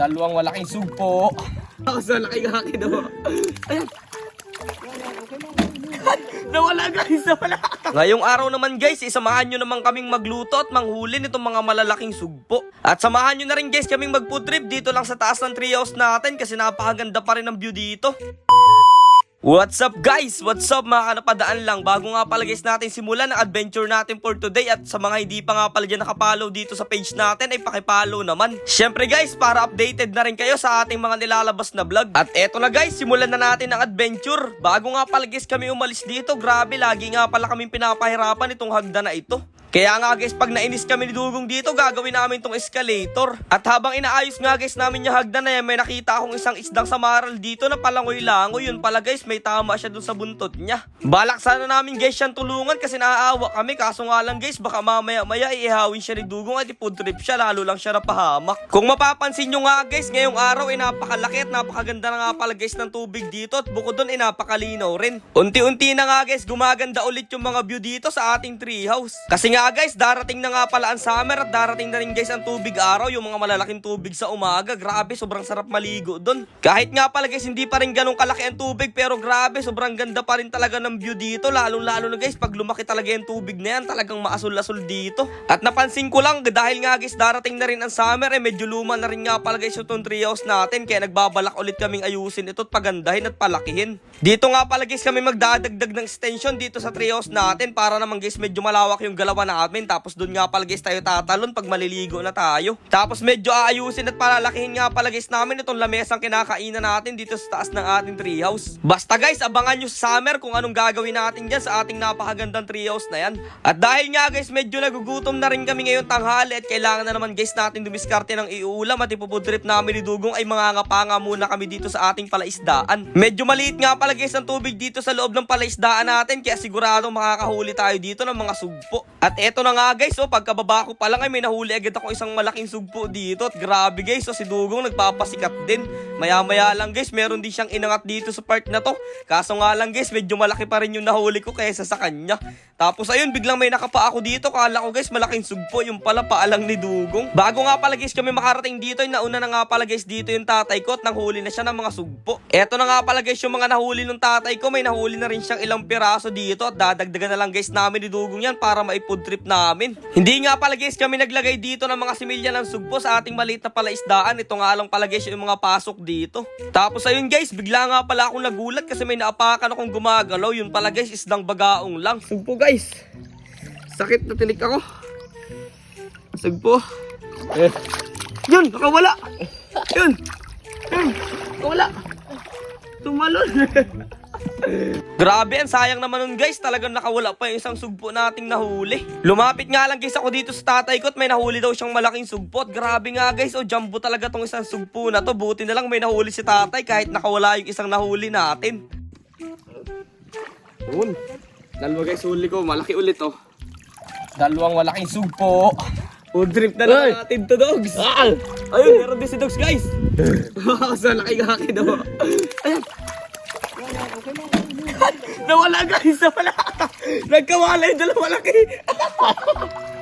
Dalawang malaking sugpo. Tapos malaking akin oh. Ayan. Nawala guys, nawala. Ngayong araw naman guys, isamahan nyo naman kaming magluto at manghuli nitong mga malalaking sugpo. At samahan nyo na rin guys kaming mag food trip dito lang sa taas ng treehouse natin kasi napakaganda pa rin ang view dito. What's up guys? What's up mga kanapadaan lang? Bago nga pala guys natin simulan ang adventure natin for today at sa mga hindi pa nga pala dyan nakapollow dito sa page natin ay pakipollow naman. Syempre guys, para updated na rin kayo sa ating mga nilalabas na vlog. At eto na guys, simulan na natin ang adventure. Bago nga pala guys kami umalis dito, grabe lagi nga pala kaming pinapahirapan itong hagda na ito. Kaya nga guys, pag nainis kami ni Dugong dito, gagawin namin tong escalator. At habang inaayos nga guys namin yung hagdan na yan, may nakita akong isang isdang samaral dito na palangoy-langoy. Yun pala guys, may tama siya dun sa buntot niya. Balak sana namin guys siyang tulungan kasi naaawa kami. Kaso nga lang guys, baka mamaya-maya iihawin siya ni Dugong at ipood trip siya, lalo lang siya napahamak. Kung mapapansin nyo nga guys, ngayong araw ay napakalaki at napakaganda na nga pala guys ng tubig dito at bukod dun ay napakalinaw rin. Unti-unti na nga guys, gumaganda ulit yung mga view dito sa ating treehouse. Kasi nga guys, darating na nga pala ang summer at darating na rin guys ang tubig araw, yung mga malalaking tubig sa umaga. Grabe, sobrang sarap maligo dun. Kahit nga pala guys, hindi pa rin ganun kalaki ang tubig pero grabe, sobrang ganda pa rin talaga ng view dito. Lalo-lalo na guys, pag lumaki talaga yung tubig na yan, talagang maasul-asul dito. At napansin ko lang, dahil nga guys, darating na rin ang summer, eh medyo luma na rin nga pala guys yung treehouse natin. Kaya nagbabalak ulit kaming ayusin ito at pagandahin at palakihin. Dito nga pala guys kami magdadagdag ng extension dito sa treehouse natin para naman guys medyo malawak yung galawan namin. Tapos doon nga pala guys tayo tatalon pag maliligo na tayo. Tapos medyo aayusin at palalakihin nga pala guys namin itong lamesang kinakainan natin dito sa taas ng ating treehouse. Basta guys, abangan nyo sa summer kung anong gagawin natin dyan sa ating napakagandang treehouse na yan. At dahil nga guys, medyo nagugutom na rin kami ngayon tanghali at kailangan na naman guys natin dumiskarte ng iulam at ipupudrip namin ni Dugong ay mga ngapanga muna kami dito sa ating palaisdaan. Medyo maliit nga pala guys ang tubig dito sa loob ng palaisdaan natin kaya sigurado makakahuli tayo dito ng mga sugpo. At eto na nga guys, oh, pagkababa ko pa lang ay may nahuli agad ako isang malaking sugpo dito at grabe guys, oh, si Dugong nagpapasikat din. Maya maya lang guys, meron din siyang inangat dito sa part na to. Kaso nga lang guys, medyo malaki pa rin yung nahuli ko kaysa sa kanya. Tapos ayun, biglang may nakapa ako dito. Kala ko guys, malaking sugpo. Yung pala paalang ni Dugong. Bago nga pala guys kami makarating dito, nauna na nga pala guys dito yung tatay ko at nanghuli na siya ng mga sugpo. Eto na nga pala guys yung mga nahuli ng tatay ko. May nahuli na rin siyang ilang piraso dito at dadagdagan na lang guys namin ni Dugong yan para maipod trip namin. Hindi nga pala guys kami naglagay dito ng mga similya ng sugpo sa ating maliit na palaisdaan. Ito nga lang pala guys yung mga pasok dito. Tapos ayun guys, bigla nga pala akong nagulat kasi may naapakan akong gumagalaw. Yun pala guys, isdang bagaong lang. Sugpo guys. Sakit na tinik ako. Sugpo. Eh. Yun, nakawala. Yun. Yun, nakawala. Tumalon. Grabe, ang sayang naman nun guys. Talagang nakawala pa yung isang sugpo nating nahuli. Lumapit nga lang guys ako dito sa tatay ko at may nahuli daw siyang malaking sugpo. At grabe nga guys, oh jumbo talaga tong isang sugpo na to. Buti na lang may nahuli si tatay kahit nakawala yung isang nahuli natin. Yun. Dalawa guys, huli ko. Malaki ulit oh. Dalawang malaking sugpo. Food trip na lang natin to, dogs. Ayun, meron din si dogs, guys. Sa laki nga akin, oh. Ayan. Nawala, guys. Nawala. Nagkawala yung dalawa laki.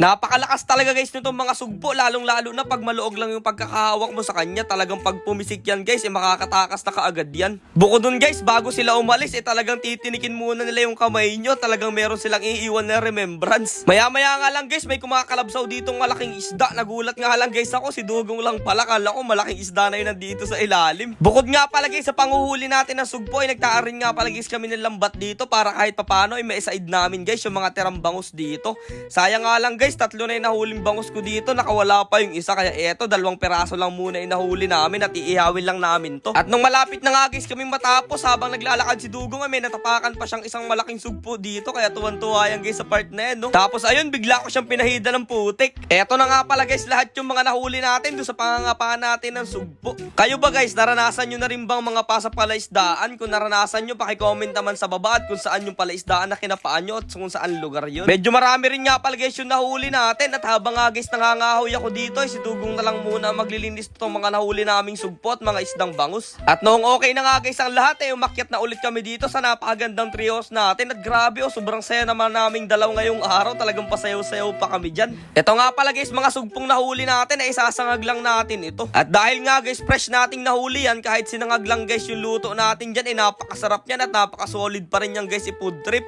Napakalakas talaga guys nitong mga sugpo. Lalong lalo na pag maluog lang yung pagkakahawak mo sa kanya. Talagang pag pumisik yan guys eh makakatakas na kaagad yan. Bukod dun guys bago sila umalis eh talagang titinikin muna nila yung kamay nyo. Talagang meron silang iiwan na remembrance. Maya maya nga lang guys may kumakalabsaw ditong malaking isda. Nagulat nga lang guys ako. Si Dugong lang pala. Kala ko malaking isda na yun nandito sa ilalim. Bukod nga pala guys sa panguhuli natin ng sugpo ay nagtaarin nga pala guys kami ng lambat dito para kahit papano ay maisaid namin guys yung mga tirang bangus dito Sayang nga lang guys, tatlo na yung nahuling bangus ko dito, nakawala pa yung isa. Kaya eto, dalawang peraso lang muna yung nahuli namin at iihawin lang namin to. At nung malapit na nga guys kami matapos, habang naglalakad si Dugong, ay may natapakan pa siyang isang malaking sugpo dito. Kaya tuwan-tuwa yan guys sa part na yan, no? Tapos ayun, bigla ko siyang pinahida ng putik. Eto na nga pala guys, lahat yung mga nahuli natin doon sa pangangapahan natin ng sugpo. Kayo ba guys, naranasan nyo na rin bang mga pasa palaisdaan? Kung naranasan nyo, pakicomment naman sa baba at kung saan yung palaisdaan na kinapaan nyo at kung saan lugar yun. Medyo marami rin nga pala guys yung nahuli natin at habang nga guys nangangahoy ako dito, eh, si Dugong na lang muna maglilinis itong mga nahuli naming sugpo at mga isdang bangus. At noong okay na nga guys ang lahat, eh, umakyat na ulit kami dito sa napakagandang trios natin at grabe oh, sobrang saya naman naming dalaw ngayong araw, talagang pasayaw-sayaw pa kami dyan. Ito nga pala guys, mga sugpong nahuli natin, ay isasangag lang natin ito. At dahil nga guys, fresh nating nahuli yan, kahit sinangag lang guys yung luto natin dyan, eh napakasarap yan at napakasolid pa rin yan guys, si food trip.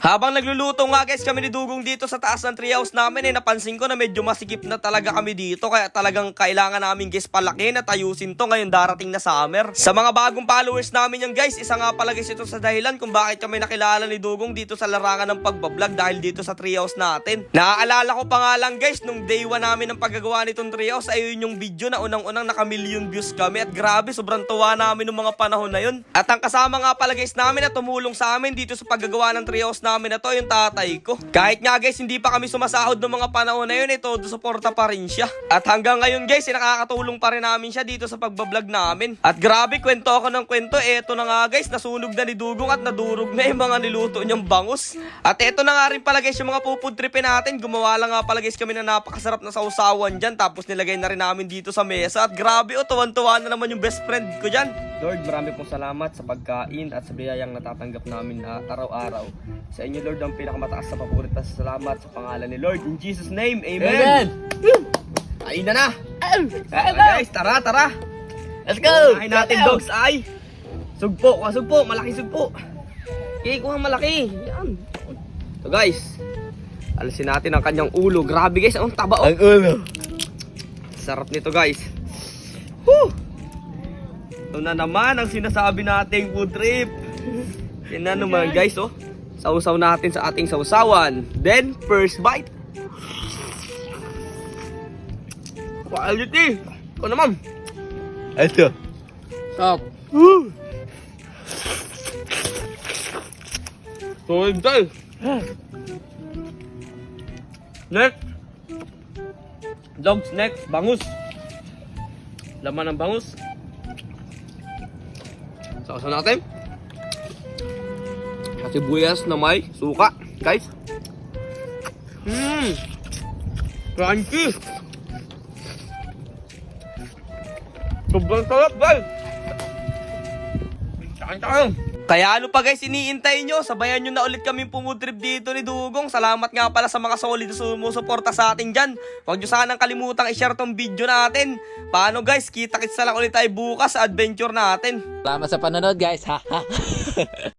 Habang nagluluto nga guys kami ni Dugong dito sa taas ng treehouse namin eh napansin ko na medyo masikip na talaga kami dito kaya talagang kailangan namin guys palakin at ayusin to ngayon darating na summer. Sa mga bagong followers namin yan guys, isa nga pala guys ito sa dahilan kung bakit kami nakilala ni Dugong dito sa larangan ng pagbablog dahil dito sa treehouse natin. Naaalala ko pa nga lang guys nung day 1 namin ng paggagawa nitong treehouse ayun yung video na unang-unang naka million views kami at grabe sobrang tuwa namin nung mga panahon na yun. At ang kasama nga pala guys namin na tumulong sa amin dito sa paggagawa ng treehouse na to yung tatay ko. Kahit nga guys hindi pa kami sumasahod ng mga panahon na yun, ito suporta pa rin siya. At hanggang ngayon guys, eh, nakakatulong pa rin namin siya dito sa pagbablog namin. At grabe, kwento ako ng kwento, eto na nga guys, nasunog na ni Dugong at nadurog na yung mga niluto niyang bangus. At eto na nga rin pala guys, yung mga pupudripin natin, gumawa lang nga pala guys kami na napakasarap na sausawan dyan, tapos nilagay na rin namin dito sa mesa. At grabe, oh, tuwan-tuwa na naman yung best friend ko dyan. Lord, marami pong salamat sa pagkain at sa biyayang natatanggap namin na araw-araw. Sa inyo, Lord, ang pinakamataas sa paborit na salamat sa pangalan ni Lord. In Jesus' name, Amen! Ayun na na! Ah, guys, tara, tara! Let's go! Kain natin, dogs, ay! Sugpo, kuha sugpo, malaki sugpo. Okay, kuha malaki. Yan. So guys, alisin natin ang kanyang ulo. Grabe guys, ang taba oh. Ang ulo. Sarap nito guys. Whew! Ito na naman ang sinasabi nating food trip. Yan na naman guys oh. Sausaw natin sa ating sausawan. Then, first bite. Quality. Ito naman. Ito. Sarap. Solid guys. Next. Dogs next. Bangus. Laman ng bangus. Sausaw natin. At sibuyas na may suka. Guys. Mmm. Crunchy. Sobrang sarap guys. Kain tayo. Kaya ano pa guys, iniintay nyo? Sabayan nyo na ulit kami pumutrip dito ni Dugong. Salamat nga pala sa mga solid na sumusuporta sa atin dyan. Huwag nyo sanang kalimutang i-share tong video natin. Paano guys, kita-kits na lang ulit tayo bukas sa adventure natin. Salamat sa panonood guys. Ha ha.